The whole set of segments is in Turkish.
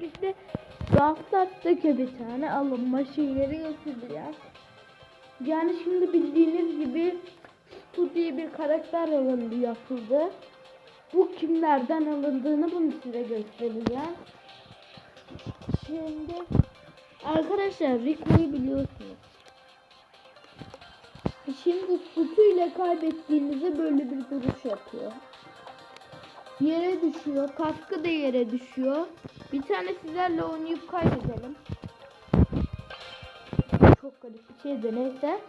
birlikte Gaftat'taki bir tane alınma şeyleri göstereceğiz. Yani şimdi bildiğiniz gibi Stu diye bir karakter alındı yapıldı. Bu kimlerden alındığını bunu size göstereceğim. Şimdi arkadaşlar Rico'yu biliyorsunuz. Şimdi Stu ile kaybettiğinizde böyle bir duruş yapıyor. Yere düşüyor. Kaskı da yere düşüyor. Bir tane sizlerle oynayıp kaybedelim. Çok garip bir şey de neyse.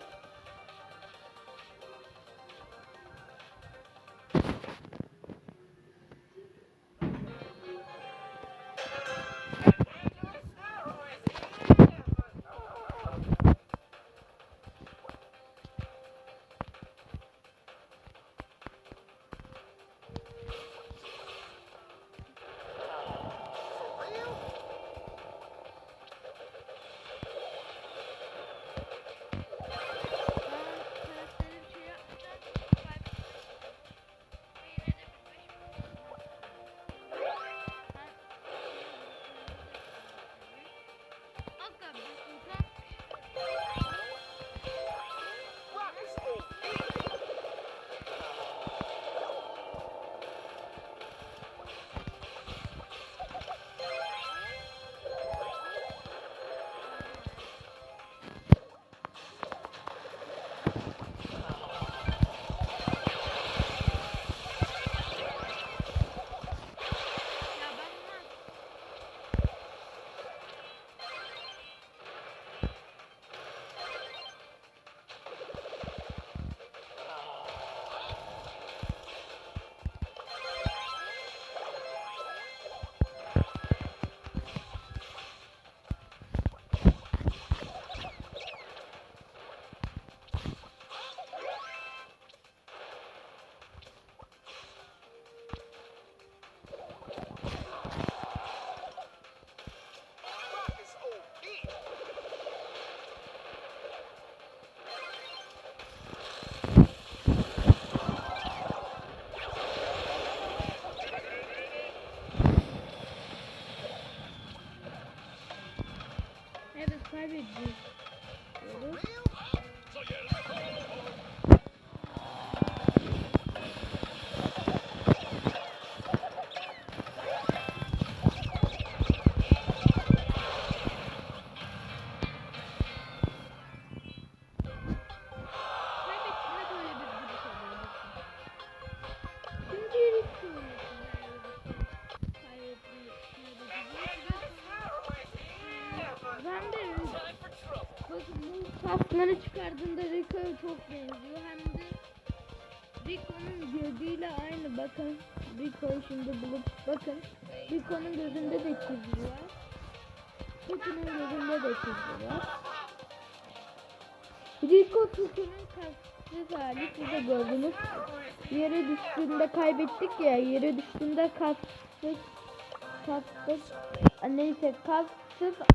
Bu kasları çıkardığında Rico'ya çok benziyor. Hem de Rico'nun gözüyle aynı bakın. Rico'yu şimdi bulup bakın. Rico'nun gözünde de çizgi var. Gözünde de çizgi. Rico Tutu'nun kaslı hali siz gördünüz. Yere düştüğünde kaybettik ya. Yere düştüğünde. Kastık. Aa, Neyse kastık.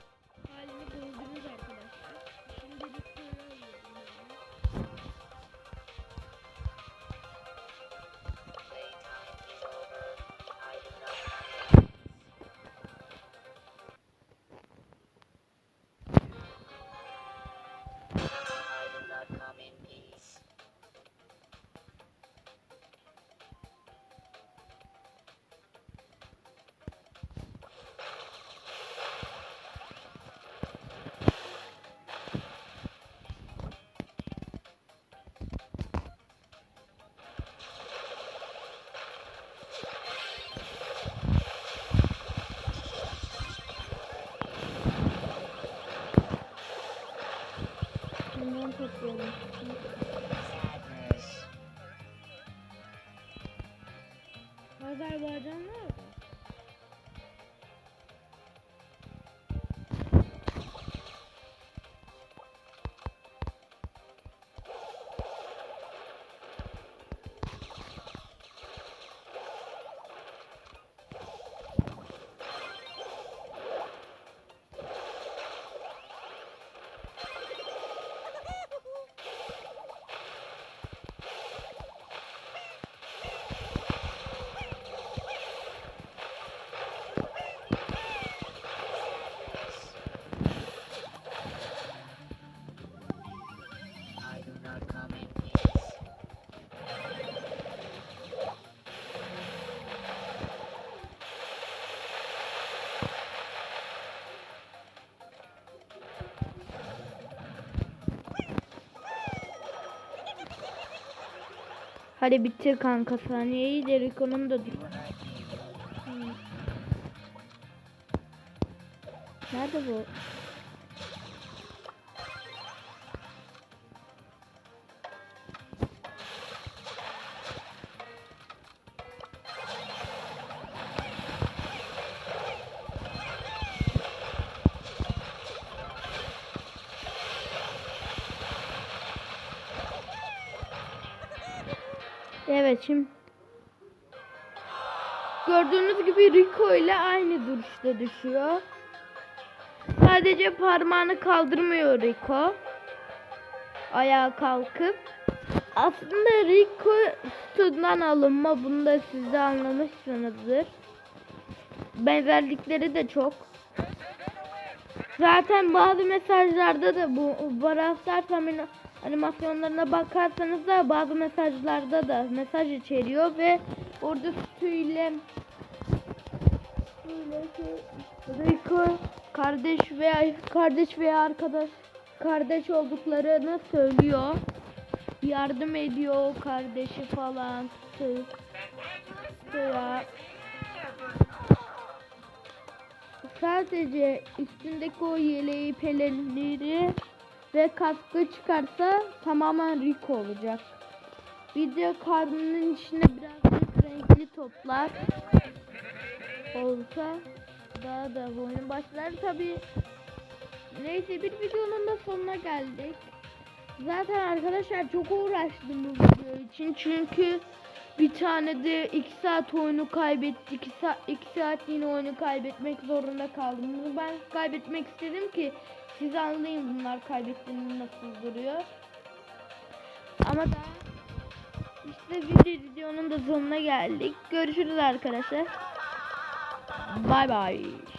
Hadi bitir kanka saniyeyi de Rico'nun da dur. Nerede bu? Evet şimdi gördüğünüz gibi Rico ile aynı duruşta düşüyor. Sadece parmağını kaldırmıyor Rico. Ayağa kalkıp. Aslında Rico sütundan alınma. Bunu da siz de anlamışsınızdır. Benzerlikleri de çok. Zaten bazı mesajlarda da bu Brawl Stars animasyonlarına bakarsanız da bazı mesajlarda da mesaj içeriyor ve orada sütüyle Rico kardeş veya kardeş veya arkadaş kardeş olduklarını söylüyor. Yardım ediyor kardeşi falan. Veya sadece üstündeki o yeleği pelenleri ve kaskı çıkarsa tamamen Rico olacak. Bir de karnının içine birazcık renkli toplar olsa daha da oyun başlar tabi. Neyse bir videonun da sonuna geldik. Zaten arkadaşlar çok uğraştım bu video için çünkü bir tane de 2 saat oyunu kaybettik. 2 saat, iki saatliğine oyunu kaybetmek zorunda kaldım. Bunu ben kaybetmek istedim ki siz anlayın bunlar kaybettiğinde nasıl duruyor. Ama da işte bir videonun da sonuna geldik. Görüşürüz arkadaşlar. Bye bye.